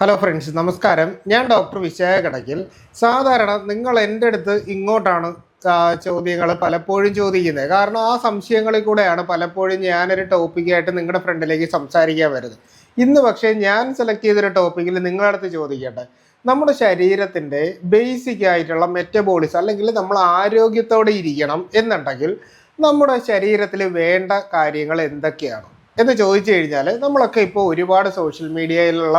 Hello friends നമസ്കാരം. ഞാൻ doctor വിശാഖടക്കിൽ സാധാരണ നിങ്ങൾ എന്റെ അടുത്ത് ഇങ്ങോട്ടാണ് ചോദ്യങ്ങൾ പലപ്പോഴും ചോദിക്കുന്നത്. കാരണം ആ സംശയങ്ങളിൽ കൂടെയാണ് പലപ്പോഴും ഞാനൊരു ടോപ്പിക്കായിട്ട് നിങ്ങളുടെ ഫ്രണ്ടിലേക്ക് സംസാരിക്കാൻ വരുന്നത്. ഇന്ന് പക്ഷേ ഞാൻ സെലക്ട് ചെയ്തൊരു ടോപ്പിക്കിൽ നിങ്ങളുടെ അടുത്ത് ചോദിക്കട്ടെ. നമ്മുടെ ശരീരത്തിന്റെ ബേസിക് ആയിട്ടുള്ള മെറ്റബോളിസം അല്ലെങ്കിൽ നമ്മൾ ആരോഗ്യത്തോടെ ഇരിക്കണം എന്നുണ്ടെങ്കിൽ നമ്മുടെ ശരീരത്തിൽ വേണ്ട കാര്യങ്ങൾ എന്തൊക്കെയാണ്? എന്ന് ചോദിച്ചു കഴിഞ്ഞാൽ നമ്മളൊക്കെ ഇപ്പോൾ ഒരുപാട് സോഷ്യൽ മീഡിയയിലുള്ള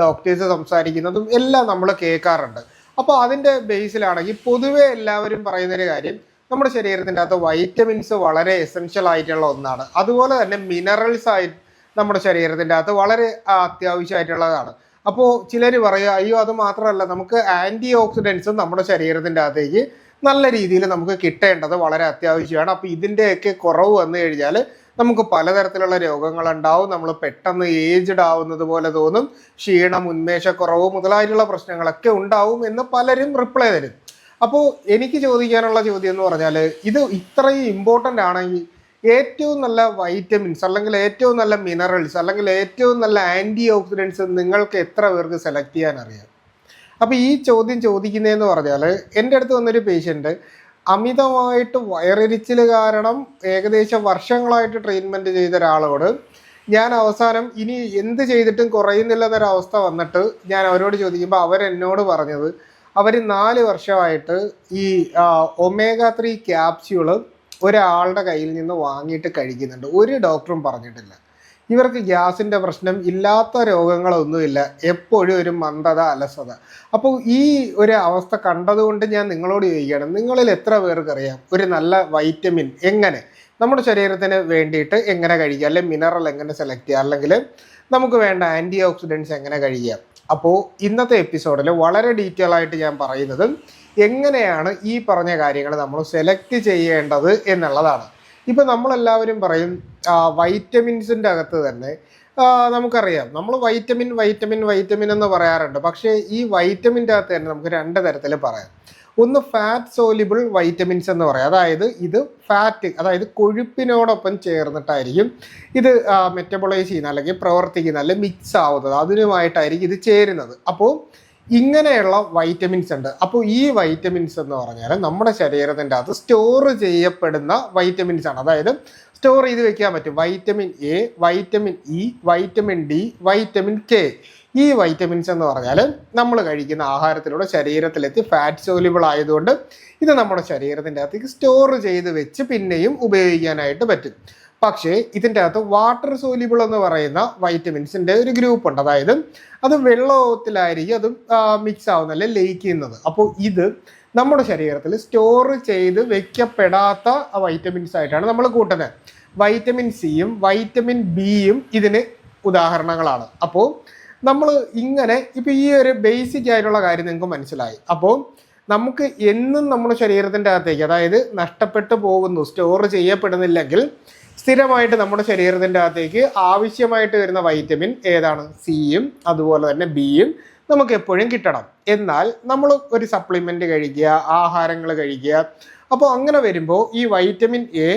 ഡോക്ടേഴ്സ് സംസാരിക്കുന്നതും എല്ലാം നമ്മൾ കേൾക്കാറുണ്ട്. അപ്പോൾ അതിന്റെ ബേസിലാണെങ്കിൽ പൊതുവെ എല്ലാവരും പറയുന്നൊരു കാര്യം നമ്മുടെ ശരീരത്തിന്റെ അകത്ത് വൈറ്റമിൻസ് വളരെ എസെൻഷ്യൽ ആയിട്ടുള്ള ഒന്നാണ്. അതുപോലെ തന്നെ മിനറൽസ് ആയി നമ്മുടെ ശരീരത്തിന്റെ അകത്ത് വളരെ അത്യാവശ്യമായിട്ടുള്ളതാണ്. അപ്പോൾ ചിലർ പറയുക അയ്യോ അത് മാത്രമല്ല നമുക്ക് ആന്റി ഓക്സിഡൻസും നമ്മുടെ ശരീരത്തിന്റെ അകത്തേക്ക് നല്ല രീതിയിൽ നമുക്ക് കിട്ടേണ്ടത് വളരെ അത്യാവശ്യമാണ്. അപ്പോൾ ഇതിന്റെയൊക്കെ കുറവ് വന്നു കഴിഞ്ഞാൽ നമുക്ക് പലതരത്തിലുള്ള രോഗങ്ങളുണ്ടാവും. നമ്മൾ പെട്ടെന്ന് ഏജ്ഡ് ആവുന്നത് പോലെ തോന്നും. ക്ഷീണം ഉന്മേഷക്കുറവ് മുതലായിട്ടുള്ള പ്രശ്നങ്ങളൊക്കെ ഉണ്ടാവും എന്ന് പലരും റിപ്ലൈ തരും. അപ്പോൾ എനിക്ക് ചോദിക്കാനുള്ള ചോദ്യം എന്ന് പറഞ്ഞാൽ ഇത് ഇത്രയും ഇമ്പോർട്ടന്റ് ആണെങ്കിൽ ഏറ്റവും നല്ല വൈറ്റമിൻസ് അല്ലെങ്കിൽ ഏറ്റവും നല്ല മിനറൽസ് അല്ലെങ്കിൽ ഏറ്റവും നല്ല ആന്റി ഓക്സിഡൻസ് നിങ്ങൾക്ക് എത്ര പേർക്ക് സെലക്ട് ചെയ്യാൻ അറിയാം? അപ്പോൾ ഈ ചോദ്യം ചോദിക്കുന്നതെന്ന് പറഞ്ഞാൽ എന്റെ അടുത്ത് വന്നൊരു പേഷ്യന്റ് അമിതമായിട്ട് വയറിരിച്ചിൽ കാരണം ഏകദേശം വർഷങ്ങളായിട്ട് ട്രീറ്റ്മെന്റ് ചെയ്ത ഒരാളോട് ഞാൻ അവസാനം ഇനി എന്ത് ചെയ്തിട്ടും കുറയുന്നില്ല എന്നൊരവസ്ഥ വന്നിട്ട് ഞാൻ അവരോട് ചോദിക്കുമ്പോൾ അവരെന്നോട് പറഞ്ഞത് അവർ നാല് വർഷമായിട്ട് ഈ ഒമേഗ ത്രീ ക്യാപ്സ്യൂൾ ഒരാളുടെ കയ്യിൽ നിന്ന് വാങ്ങിയിട്ട് കഴിക്കുന്നുണ്ട്. ഒരു ഡോക്ടറും പറഞ്ഞിട്ടില്ല. ഇവർക്ക് ഗ്യാസിന്റെ പ്രശ്നം ഇല്ലാത്ത രോഗങ്ങളൊന്നുമില്ല. എപ്പോഴും ഒരു മന്ദത അലസത. അപ്പോൾ ഈ ഒരു അവസ്ഥ കണ്ടതുകൊണ്ട് ഞാൻ നിങ്ങളോട് ചോദിക്കുകയാണ്. നിങ്ങളിൽ എത്ര പേർക്കറിയാം? ഒരു നല്ല വൈറ്റമിൻ എങ്ങനെ? നമ്മുടെ ശരീരത്തിന് വേണ്ടിയിട്ട് എങ്ങനെ കഴിക്കുക? അല്ലെങ്കിൽ മിനറൽ എങ്ങനെ സെലക്ട് ചെയ്യുക? അല്ലെങ്കിൽ നമുക്ക് വേണ്ട ആന്റി ഓക്സിഡൻസ് എങ്ങനെ കഴിക്കുക? അപ്പോൾ ഇന്നത്തെ എപ്പിസോഡിൽ വളരെ ഡീറ്റെയിൽ ആയിട്ട് ഞാൻ പറയുന്നത് എങ്ങനെയാണ് ഈ പറഞ്ഞ കാര്യങ്ങൾ നമ്മൾ സെലക്ട് ചെയ്യേണ്ടത് എന്നുള്ളതാണ്. ഇപ്പം നമ്മളെല്ലാവരും പറയും വൈറ്റമിൻസിന്റെ അകത്ത് തന്നെ നമുക്കറിയാം. നമ്മൾ വൈറ്റമിൻ വൈറ്റമിൻ വൈറ്റമിൻ എന്ന് പറയാറുണ്ട്. പക്ഷേ ഈ വൈറ്റമിന്റെ അകത്ത് തന്നെ നമുക്ക് രണ്ട് തരത്തിൽ പറയാം. ഒന്ന് ഫാറ്റ് സോലിബിൾ വൈറ്റമിൻസ് എന്ന് പറയാം. അതായത് ഇത് ഫാറ്റ് അതായത് കൊഴുപ്പിനോടൊപ്പം ചേർന്നിട്ടായിരിക്കും ഇത് മെറ്റബോളൈസ് ചെയ്യുന്ന അല്ലെങ്കിൽ പ്രവർത്തിക്കുന്ന അല്ലെങ്കിൽ മിക്സ് ആവുന്നത്. അതിനുമായിട്ടായിരിക്കും ഇത് ചേരുന്നത്. അപ്പോൾ ഇങ്ങനെയുള്ള വൈറ്റമിൻസ് ഉണ്ട്. അപ്പോൾ ഈ വൈറ്റമിൻസ് എന്ന് പറഞ്ഞാൽ നമ്മുടെ ശരീരത്തിന്റെ അകത്ത് സ്റ്റോർ ചെയ്യപ്പെടുന്ന വൈറ്റമിൻസ് ആണ്. അതായത് സ്റ്റോർ ചെയ്ത് വെക്കാൻ പറ്റും. Vitamin A vitamin E vitamin D vitamin K ഈ വൈറ്റമിൻസ് എന്ന് പറഞ്ഞാൽ നമ്മൾ കഴിക്കുന്ന ആഹാരത്തിലൂടെ ശരീരത്തിലെത്തി ഫാറ്റ് സോലിബിൾ ആയതുകൊണ്ട് ഇത് നമ്മുടെ ശരീരത്തിന്റെ അകത്തേക്ക് സ്റ്റോർ ചെയ്ത് വെച്ച് പിന്നെയും ഉപയോഗിക്കാനായിട്ട് പറ്റും. പക്ഷേ ഇതിന്റെ അകത്ത് വാട്ടർ സോലിബിൾ എന്ന് പറയുന്ന വൈറ്റമിൻസിന്റെ ഒരു ഗ്രൂപ്പ് ഉണ്ട്. അതായത് അത് വെള്ളത്തിലായിരിക്കും അത് മിക്സ് ആവുന്ന അല്ലെങ്കിൽ ലയിക്കുന്നത് അപ്പോൾ ഇത് നമ്മുടെ ശരീരത്തിൽ സ്റ്റോർ ചെയ്ത് വെക്കപ്പെടാത്ത വൈറ്റമിൻസ് ആയിട്ടാണ് നമ്മൾ കൂട്ടുന്നത്. വൈറ്റമിൻ സിയും വൈറ്റമിൻ ബിയും ഇതിന് ഉദാഹരണങ്ങളാണ്. അപ്പോൾ നമ്മൾ ഇങ്ങനെ ഇപ്പോൾ ഈ ഒരു ബേസിക് ആയിട്ടുള്ള കാര്യം നിങ്ങൾക്ക് മനസ്സിലായി. അപ്പോൾ നമുക്ക് എന്നും നമ്മുടെ ശരീരത്തിന്റെ അകത്തേക്ക് അതായത് നഷ്ടപ്പെട്ടു പോകുന്നു സ്റ്റോർ ചെയ്യപ്പെടുന്നില്ലെങ്കിൽ സ്ഥിരമായിട്ട് നമ്മുടെ ശരീരത്തിന്റെ അകത്തേക്ക് ആവശ്യമായിട്ട് വരുന്ന വൈറ്റമിൻ ഏതാണ്? സിയും അതുപോലെ തന്നെ ബിയും നമുക്ക് എപ്പോഴും കിട്ടണം. എന്നാൽ നമ്മൾ ഒരു സപ്ലിമെന്റ് കഴിക്കുക ആഹാരങ്ങൾ കഴിക്കുക. അപ്പോൾ അങ്ങനെ വരുമ്പോൾ ഈ vitamin A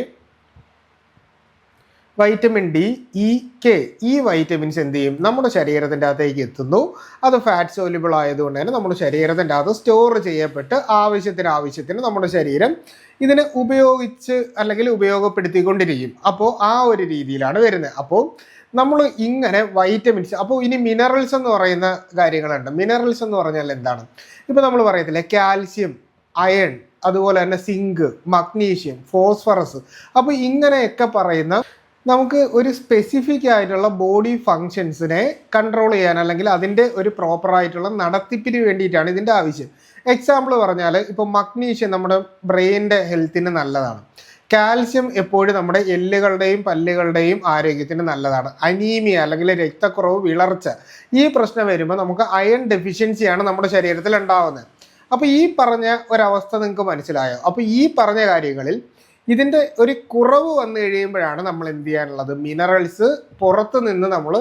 vitamin D E K ഈ വൈറ്റമിൻസ് എന്ത് ചെയ്യും? നമ്മുടെ ശരീരത്തിന്റെ അകത്തേക്ക് എത്തുന്നു. അത് ഫാറ്റ് സോലിബിൾ ആയതുകൊണ്ട് തന്നെ നമ്മുടെ ശരീരത്തിന്റെ അകത്ത് സ്റ്റോർ ചെയ്യപ്പെട്ട് ആവശ്യത്തിന് ആവശ്യത്തിന് നമ്മുടെ ശരീരം ഇതിനെ ഉപയോഗിച്ച് അല്ലെങ്കിൽ ഉപയോഗപ്പെടുത്തിക്കൊണ്ടിരിക്കും. അപ്പോൾ ആ ഒരു രീതിയിലാണ് വരുന്നത്. അപ്പോൾ നമ്മൾ ഇങ്ങനെ വൈറ്റമിൻസ് അപ്പോൾ ഇനി മിനറൽസ് എന്ന് പറയുന്ന കാര്യങ്ങളുണ്ട്. മിനറൽസ് എന്ന് പറഞ്ഞാൽ എന്താണ്? ഇപ്പോൾ നമ്മൾ പറയത്തില്ലേ കാൽസ്യം അയൺ അതുപോലെ തന്നെ സിങ്ക് മഗ്നീഷ്യം ഫോസ്ഫറസ് അപ്പോൾ ഇങ്ങനെയൊക്കെ പറയുന്ന നമുക്ക് ഒരു സ്പെസിഫിക് ആയിട്ടുള്ള ബോഡി ഫങ്ഷൻസിനെ കൺട്രോൾ ചെയ്യാൻ അല്ലെങ്കിൽ അതിന്റെ ഒരു പ്രോപ്പർ ആയിട്ടുള്ള നടത്തിപ്പിന് വേണ്ടിയിട്ടാണ് ഇതിന്റെ ആവശ്യം. എക്സാമ്പിൾ പറഞ്ഞാൽ ഇപ്പോൾ മഗ്നീഷ്യം നമ്മുടെ ബ്രെയിനിന്റെ ഹെൽത്തിന് നല്ലതാണ്. കാൽസ്യം എപ്പോഴും നമ്മുടെ എല്ലുകളുടെയും പല്ലുകളുടെയും ആരോഗ്യത്തിന് നല്ലതാണ്. അനീമിയ അല്ലെങ്കിൽ രക്തക്കുറവ് വിളർച്ച ഈ പ്രശ്നം വരുമ്പോൾ നമുക്ക് അയൺ ഡെഫിഷ്യൻസിയാണ് നമ്മുടെ ശരീരത്തിൽ ഉണ്ടാവുന്നത്. അപ്പോൾ ഈ പറഞ്ഞ ഒരവസ്ഥ നിങ്ങൾക്ക് മനസ്സിലായോ? അപ്പോൾ ഈ പറഞ്ഞ കാര്യങ്ങളിൽ ഇതിന്റെ ഒരു കുറവ് വന്നു കഴിയുമ്പോഴാണ് നമ്മൾ എന്ത് ചെയ്യാനുള്ളത്? മിനറൽസ് പുറത്ത് നിന്ന് നമ്മൾ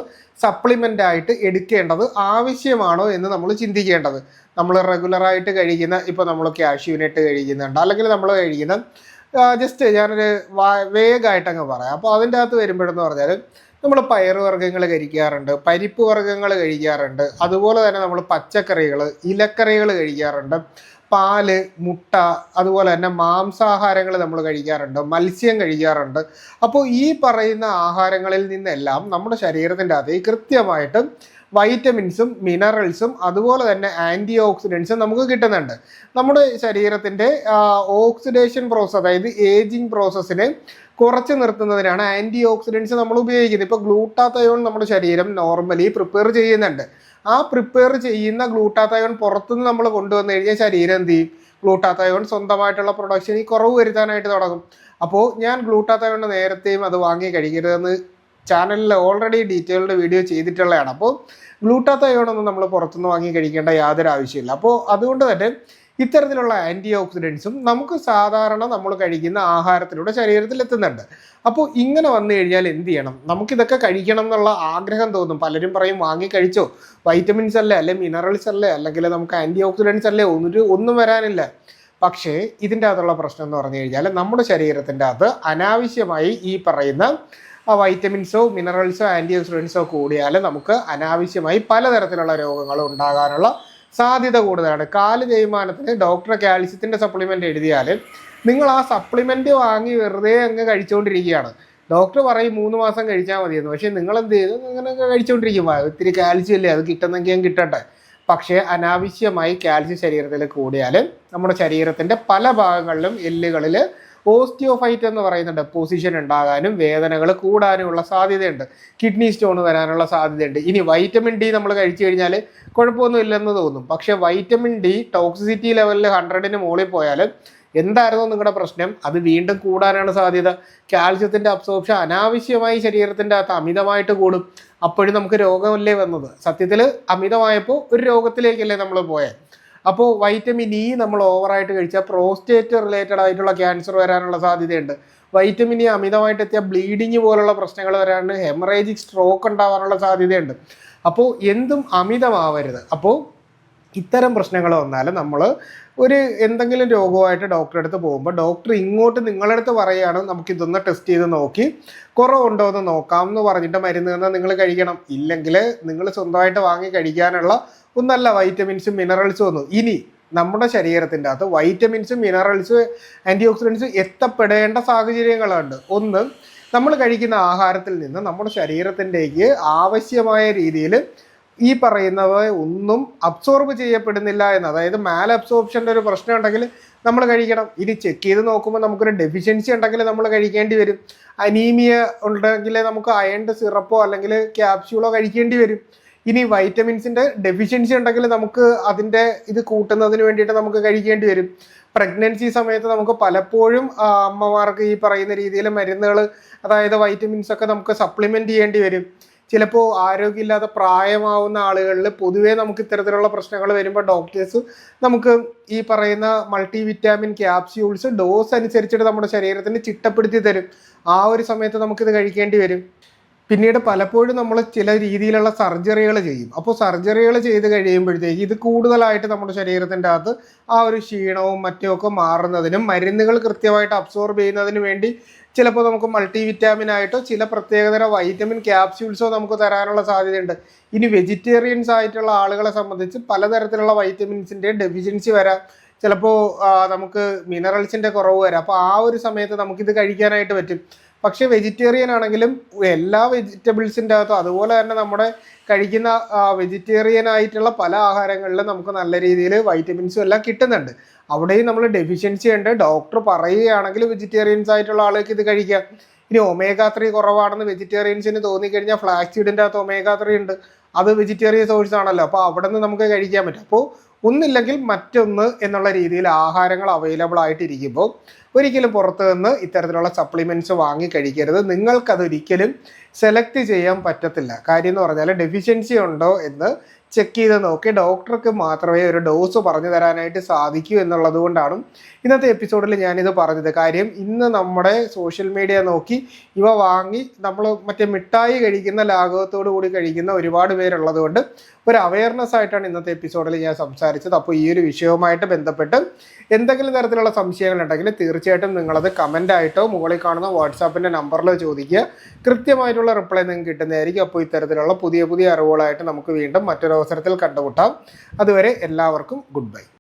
സപ്ലിമെന്റ് ആയിട്ട് എടുക്കേണ്ടത് ആവശ്യമാണോ എന്ന് നമ്മൾ ചിന്തിക്കേണ്ടത്. നമ്മൾ റെഗുലറായിട്ട് കഴിക്കുന്ന ഇപ്പോൾ നമ്മൾ കാഷ്യൂനട്ട് കഴിക്കുന്നുണ്ട്. അല്ലെങ്കിൽ നമ്മൾ കഴിക്കുന്ന ജസ്റ്റ് ഞാനൊരു വേഗമായിട്ട് അങ്ങ് പറയാം. അപ്പോൾ അതിന്റെ അകത്ത് വരുമ്പോഴെന്ന് പറഞ്ഞാൽ നമ്മൾ പയറുവർഗങ്ങൾ കഴിക്കാറുണ്ട് പരിപ്പ് വർഗങ്ങൾ കഴിക്കാറുണ്ട്. അതുപോലെ തന്നെ നമ്മൾ പച്ചക്കറികൾ ഇലക്കറികൾ കഴിക്കാറുണ്ട്. പാൽ മുട്ട അതുപോലെ തന്നെ മാംസാഹാരങ്ങൾ നമ്മൾ കഴിക്കാറുണ്ട് മത്സ്യം കഴിക്കാറുണ്ട്. അപ്പോൾ ഈ പറയുന്ന ആഹാരങ്ങളിൽ നിന്നെല്ലാം നമ്മുടെ ശരീരത്തിന്റെ അകത്ത് കൃത്യമായിട്ട് വൈറ്റമിൻസും മിനറൽസും അതുപോലെ തന്നെ ആന്റി ഓക്സിഡൻസും നമുക്ക് കിട്ടുന്നുണ്ട്. നമ്മുടെ ശരീരത്തിന്റെ ഓക്സിഡേഷൻ പ്രോസസ് അതായത് ഏജിങ് പ്രോസസ്സിനെ കുറച്ച് നിർത്തുന്നതിനാണ് ആന്റി ഓക്സിഡൻസ് നമ്മൾ ഉപയോഗിക്കുന്നത്. ഇപ്പോൾ ഗ്ലൂട്ടാത്തയോൺ നമ്മുടെ ശരീരം നോർമലി പ്രിപ്പയർ ചെയ്യുന്നുണ്ട്. ആ പ്രിപ്പയർ ചെയ്യുന്ന ഗ്ലൂട്ടാത്തയോൺ പുറത്തുനിന്ന് നമ്മൾ കൊണ്ടുവന്ന് കഴിഞ്ഞാൽ ശരീരം എന്ത് ചെയ്യും? ഗ്ലൂട്ടാത്തയോൺ സ്വന്തമായിട്ടുള്ള പ്രൊഡക്ഷൻ ഈ കുറവ് വരുത്താനായിട്ട് തുടങ്ങും. അപ്പോൾ ഞാൻ ഗ്ലൂട്ടാത്തയോൺ നേരത്തെയും അത് വാങ്ങി കഴിക്കരുതെന്ന് ചാനലിൽ ഓൾറെഡി ഡീറ്റെയിൽഡ് വീഡിയോ ചെയ്തിട്ടുള്ളതാണ് അപ്പോൾ ഗ്ലൂട്ടാത്തയോണൊന്നും നമ്മൾ പുറത്തുനിന്ന് വാങ്ങി കഴിക്കേണ്ട യാതൊരു ആവശ്യമില്ല അപ്പോൾ അതുകൊണ്ട് തന്നെ ഇത്തരത്തിലുള്ള ആന്റി ഓക്സിഡൻസും നമുക്ക് സാധാരണ നമ്മൾ കഴിക്കുന്ന ആഹാരത്തിലൂടെ ശരീരത്തിൽ എത്തുന്നുണ്ട്. അപ്പോൾ ഇങ്ങനെ വന്നു കഴിഞ്ഞാൽ എന്ത് ചെയ്യണം? നമുക്കിതൊക്കെ കഴിക്കണം എന്നുള്ള ആഗ്രഹം തോന്നും. പലരും പറയും വാങ്ങി കഴിച്ചോ? വൈറ്റമിൻസ് അല്ലേ? അല്ലെ? മിനറൽസ് അല്ലേ? അല്ലെങ്കിൽ നമുക്ക് ആന്റി ഓക്സിഡൻസ് അല്ലേ? ഒന്നിട്ട് ഒന്നും വരാനില്ല. പക്ഷേ ഇതിന്റെ അകത്തുള്ള പ്രശ്നം എന്ന് പറഞ്ഞു കഴിഞ്ഞാൽ നമ്മുടെ ശരീരത്തിന്റെ അകത്ത് അനാവശ്യമായി ഈ പറയുന്ന ആ വൈറ്റമിൻസോ മിനറൽസോ ആന്റി ഓക്സിഡൻസോ കൂടിയാൽ നമുക്ക് അനാവശ്യമായി പലതരത്തിലുള്ള രോഗങ്ങൾ ഉണ്ടാകാനുള്ള സാധ്യത കൂടുതലാണ്. കാൽ തേയ്മാനത്തിന് ഡോക്ടർ കാൽസ്യത്തിന്റെ സപ്ലിമെന്റ് എഴുതിയാൽ നിങ്ങൾ ആ സപ്ലിമെന്റ് വാങ്ങി വെറുതെ അങ്ങ് കഴിച്ചുകൊണ്ടിരിക്കുകയാണ് ഡോക്ടർ പറയും മൂന്ന് മാസം കഴിച്ചാൽ മതിയെന്ന്. പക്ഷേ നിങ്ങൾ എന്ത് ചെയ്തു അങ്ങനെ കഴിച്ചുകൊണ്ടിരിക്കും ഒത്തിരി കാൽസ്യം ഇല്ലേ? അത് കിട്ടുന്നെങ്കിൽ കിട്ടട്ടെ. പക്ഷേ അനാവശ്യമായി കാൽസ്യം ശരീരത്തിൽ കൂടിയാൽ നമ്മുടെ ശരീരത്തിന്റെ പല ഭാഗങ്ങളിലും എല്ലുകളിൽ ഓസ്റ്റിയോഫൈറ്റ് എന്ന് പറയുന്ന ഡെപ്പോസിഷൻ ഉണ്ടാകാനും വേദനകൾ കൂടാനുമുള്ള സാധ്യതയുണ്ട്. കിഡ്നി സ്റ്റോൺ വരാനുള്ള സാധ്യതയുണ്ട്. ഇനി വൈറ്റമിൻ ഡി നമ്മൾ കഴിച്ചു കഴിഞ്ഞാൽ കുഴപ്പമൊന്നും ഇല്ലെന്ന് തോന്നും. പക്ഷേ വൈറ്റമിൻ ഡി ടോക്സിസിറ്റി ലെവലിൽ ഹൺഡ്രഡിന് മുകളിൽ പോയാൽ എന്തായിരുന്നു നിങ്ങളുടെ പ്രശ്നം? അത് വീണ്ടും കൂടാനാണ് സാധ്യത. കാൽസ്യത്തിന്റെ അബ്സോർപ്ഷൻ അനാവശ്യമായി ശരീരത്തിന്റെ അകത്ത് അമിതമായിട്ട് കൂടും. അപ്പോഴും നമുക്ക് രോഗമല്ലേ വന്നത്? സത്യത്തിൽ അമിതമായപ്പോൾ ഒരു രോഗത്തിലേക്കല്ലേ നമ്മൾ പോയത് അപ്പോൾ വൈറ്റമിൻ ഇ നമ്മൾ ഓവറായിട്ട് കഴിച്ചാൽ പ്രോസ്റ്റേറ്റ് റിലേറ്റഡ് ആയിട്ടുള്ള ക്യാൻസർ വരാനുള്ള സാധ്യതയുണ്ട്. വൈറ്റമിൻ ഇ അമിതമായിട്ട് എത്തിയ ബ്ലീഡിങ് പോലുള്ള പ്രശ്നങ്ങൾ വരാണ്ട് ഹെമറേജിക് സ്ട്രോക്ക് ഉണ്ടാവാനുള്ള സാധ്യതയുണ്ട്. അപ്പോൾ എന്തും അമിതമാവരുത്. അപ്പോൾ ഇത്തരം പ്രശ്നങ്ങൾ വന്നാൽ നമ്മൾ ഒരു എന്തെങ്കിലും രോഗമായിട്ട് ഡോക്ടറെ അടുത്ത് പോകുമ്പോൾ ഡോക്ടർ ഇങ്ങോട്ട് നിങ്ങളുടെ അടുത്ത് പറയുകയാണ് നമുക്ക് ഇതൊന്ന് ടെസ്റ്റ് ചെയ്ത് നോക്കി. കുറവുണ്ടോ എന്ന് നോക്കാം എന്ന് പറഞ്ഞിട്ട് മരുന്ന് തന്നാൽ നിങ്ങൾ കഴിക്കണം. ഇല്ലെങ്കിൽ നിങ്ങൾ സ്വന്തമായിട്ട് വാങ്ങി കഴിക്കാനുള്ള ഒന്നല്ല വൈറ്റമിൻസും മിനറൽസും ഒന്നും. ഇനി നമ്മുടെ ശരീരത്തിന്റെ അകത്ത് വൈറ്റമിൻസും മിനറൽസും ആന്റി ഓക്സിഡൻസും എത്തപ്പെടേണ്ട സാഹചര്യങ്ങളുണ്ട് ഒന്ന് നമ്മൾ കഴിക്കുന്ന ആഹാരത്തിൽ നിന്ന് നമ്മുടെ ശരീരത്തിന്റെക്ക് ആവശ്യമായ രീതിയിൽ ഈ പറയുന്നവ ഒന്നും അബ്സോർബ് ചെയ്യപ്പെടുന്നില്ല എന്ന് അതായത് മാൽ അബ്സോർപ്ഷന്റെ ഒരു പ്രശ്നം ഉണ്ടെങ്കിൽ നമ്മൾ കഴിക്കണം. ഇനി ചെക്ക് ചെയ്ത് നോക്കുമ്പോൾ നമുക്കൊരു ഡെഫിഷ്യൻസി ഉണ്ടെങ്കിൽ നമ്മൾ കഴിക്കേണ്ടി വരും. അനീമിയ ഉണ്ടെങ്കിൽ നമുക്ക് അയണിന്റെ സിറപ്പോ അല്ലെങ്കിൽ ക്യാപ്സ്യൂളോ കഴിക്കേണ്ടി വരും. ഇനി വൈറ്റമിൻസിന്റെ ഡെഫിഷ്യൻസി ഉണ്ടെങ്കിൽ നമുക്ക് അതിന്റെ ഇത് കൂട്ടുന്നതിന് വേണ്ടിയിട്ട് നമുക്ക് കഴിക്കേണ്ടി വരും. പ്രഗ്നൻസി സമയത്ത് നമുക്ക് പലപ്പോഴും അമ്മമാർക്ക് ഈ പറയുന്ന രീതിയിൽ മരുന്നുകൾ അതായത് വൈറ്റമിൻസ് ഒക്കെ നമുക്ക് സപ്ലിമെന്റ് ചെയ്യേണ്ടി വരും. ചിലപ്പോൾ ആരോഗ്യമില്ലാതെ പ്രായമാവുന്ന ആളുകളിൽ പൊതുവേ നമുക്ക് ഇത്തരത്തിലുള്ള പ്രശ്നങ്ങൾ വരുമ്പോൾ ഡോക്ടേഴ്സ് നമുക്ക് ഈ പറയുന്ന മൾട്ടി വിറ്റാമിൻ ക്യാപ്സ്യൂൾസ് ഡോസ് അനുസരിച്ചിട്ട് നമ്മുടെ ശരീരത്തിന് ചിട്ടപ്പെടുത്തി തരും. ആ ഒരു സമയത്ത് നമുക്കിത് കഴിക്കേണ്ടി വരും. പിന്നീട് പലപ്പോഴും നമ്മൾ ചില രീതിയിലുള്ള സർജറികൾ ചെയ്യും. അപ്പോൾ സർജറികൾ ചെയ്ത് കഴിയുമ്പോഴത്തേക്ക് ഇത് കൂടുതലായിട്ട് നമ്മുടെ ശരീരത്തിന്റെ അകത്ത് ആ ഒരു ക്ഷീണവും മറ്റുമൊക്കെ മാറുന്നതിനും മരുന്നുകൾ കൃത്യമായിട്ട് അബ്സോർബ് ചെയ്യുന്നതിന് വേണ്ടി ചിലപ്പോൾ നമുക്ക് മൾട്ടി വിറ്റാമിൻ ആയിട്ടോ ചില പ്രത്യേകതര വൈറ്റമിൻ ക്യാപ്സ്യൂൾസോ നമുക്ക് തരാനുള്ള സാധ്യതയുണ്ട്. ഇനി വെജിറ്റേറിയൻസ് ആയിട്ടുള്ള ആളുകളെ സംബന്ധിച്ച് പലതരത്തിലുള്ള വൈറ്റമിൻസിന്റെ ഡെഫിഷ്യൻസി വരാം. ചിലപ്പോൾ നമുക്ക് മിനറൽസിന്റെ കുറവ് വരാം. അപ്പോൾ ആ ഒരു സമയത്ത് നമുക്കിത് കഴിക്കാനായിട്ട് പറ്റും. പക്ഷേ വെജിറ്റേറിയൻ ആണെങ്കിലും എല്ലാ വെജിറ്റബിൾസിന്റെ അകത്തും അതുപോലെ തന്നെ നമ്മുടെ കഴിക്കുന്ന വെജിറ്റേറിയൻ ആയിട്ടുള്ള പല ആഹാരങ്ങളിലും നമുക്ക് നല്ല രീതിയിൽ വൈറ്റമിൻസും എല്ലാം കിട്ടുന്നുണ്ട്. അവിടെയും നമ്മൾ ഡെഫിഷ്യൻസി ഉണ്ട്. ഡോക്ടർ പറയുകയാണെങ്കിൽ വെജിറ്റേറിയൻസ് ആയിട്ടുള്ള ആളുകൾക്ക് ഇത് കഴിക്കാം. ഇനി ഒമേഗ ത്രീ കുറവാണെന്ന് വെജിറ്റേറിയൻസിന് തോന്നിക്കഴിഞ്ഞാൽ ഫ്ലാക്സീഡിന്റെ അകത്ത് ഒമേഗ ത്രീ ഉണ്ട്. അത് വെജിറ്റേറിയൻ സോഴ്സ് ആണല്ലോ. അപ്പോൾ അവിടെ നിന്ന് നമുക്ക് കഴിക്കാൻ പറ്റും. അപ്പോൾ ഒന്നില്ലെങ്കിൽ മറ്റൊന്ന് എന്നുള്ള രീതിയിൽ ആഹാരങ്ങൾ അവൈലബിൾ ആയിട്ടിരിക്കുമ്പോൾ ഒരിക്കലും പുറത്തു നിന്ന് ഇത്തരത്തിലുള്ള സപ്ലിമെന്റ്സ് വാങ്ങി കഴിക്കരുത്. നിങ്ങൾക്കതൊരിക്കലും സെലക്ട് ചെയ്യാൻ പറ്റത്തില്ല. കാര്യം എന്ന് പറഞ്ഞാൽ ഡെഫിഷ്യൻസി ഉണ്ടോ എന്ന് ചെക്ക് ചെയ്ത് നോക്കി. ഡോക്ടർക്ക് മാത്രമേ ഒരു ഡോസ് പറഞ്ഞു തരാനായിട്ട് സാധിക്കൂ എന്നുള്ളത് കൊണ്ടാണ് ഇന്നത്തെ എപ്പിസോഡിൽ ഞാനിത് പറഞ്ഞത്. കാര്യം ഇന്ന് നമ്മുടെ സോഷ്യൽ മീഡിയ നോക്കി ഇവ വാങ്ങി നമ്മൾ മറ്റേ മിഠായി കഴിക്കുന്ന ലാഘവത്തോടു കൂടി കഴിക്കുന്ന ഒരുപാട് പേരുള്ളത് കൊണ്ട് ഒരു അവയർനെസ് ആയിട്ടാണ് ഇന്നത്തെ എപ്പിസോഡിൽ ഞാൻ സംസാരിച്ചത്. അപ്പോൾ ഈ ഒരു വിഷയവുമായിട്ട് ബന്ധപ്പെട്ട് എന്തെങ്കിലും തരത്തിലുള്ള സംശയങ്ങൾ ഉണ്ടെങ്കിൽ തീർച്ചയായിട്ടും നിങ്ങളത് കമന്റ് ആയിട്ടോ മുകളിൽ കാണുന്ന വാട്സാപ്പിന്റെ നമ്പറിലോ ചോദിക്കുക. കൃത്യമായിട്ടുള്ള റിപ്ലൈ നിങ്ങൾക്ക് കിട്ടുന്നതായിരിക്കും. അപ്പോൾ ഇത്തരത്തിലുള്ള പുതിയ പുതിയ അറിവുകളായിട്ട് നമുക്ക് വീണ്ടും മറ്റൊരു അവസരത്തിൽ കണ്ടുമുട്ടാം. അതുവരെ എല്ലാവർക്കും ഗുഡ് ബൈ.